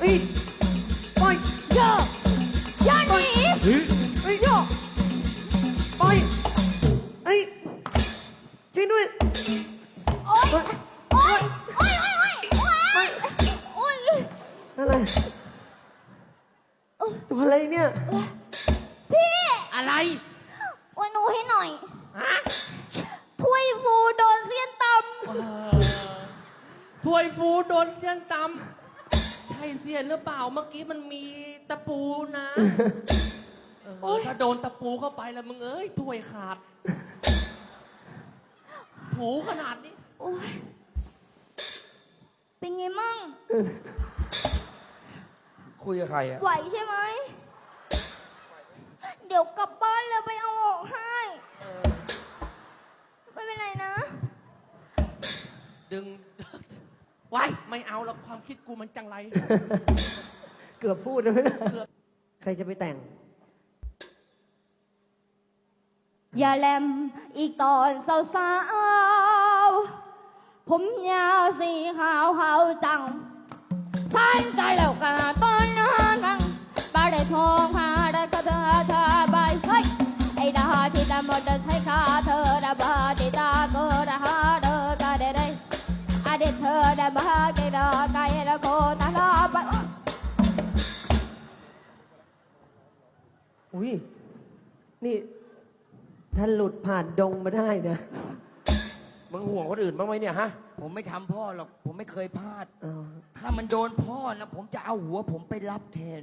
เอ้ยปล่อยอย่าอย่าหนีเอ้ยอย่าปล่อยเอ้ยช่วยด้วยโอ๊ยโอ๊ยโอ๊ยโอ๊ยโอ๊ยโอ๊ยอะไรตัวอะไรเนี่ยพี่อะไรโอ๊ยหนูให้หน่อยฮะถ้วยฟูโดนเสี้ยนตถ้วยฟูโดนเสี้ยนตำใช่ เสี้ยนหรือเปล่าเมื่อกี้มันมีตะปูนะเออถ้าโดนตะปูเข้าไปแล้วมึงเอ้ยถ้วยขาด ถูขนาดนี้ำโอ๊ยเป็นไงมั่ง คุยกับใครอะไหวใช่ไหม เดี๋ยวกลับบ้านแล้วไปเอาออกให้ ไม่เป็นไรนะ ดึง ไว้ไม่เอาแล้วความคิดกูมันจังไร เกือบพูดแล้วนะเกือบ ใครจะไปแต่ง อย่าแลมอีกตอนสาวๆผมยาวสีขาวขาวจังสันใจแล้วกันตอนนั้นบังบาได้ทองหาได้ก็เธอเธอใบเฮ้ยไอ้ดาที่ดำหมดใช้ขาเธอดาบาที่ตาเกิ เธอดาบาเกดาไกดาโกตาลาบอุ้ยนี่ท่านหลุดผ่านดงมาได้นะมึงห่วงคนอื่นบ้างไหมเนี่ยฮะ ผมไม่ทำพ่อหรอก ผมไม่เคยพลาดอ๋อถ้ามันโดนพ่อนะ ผมจะเอาหัวผมไปรับแทน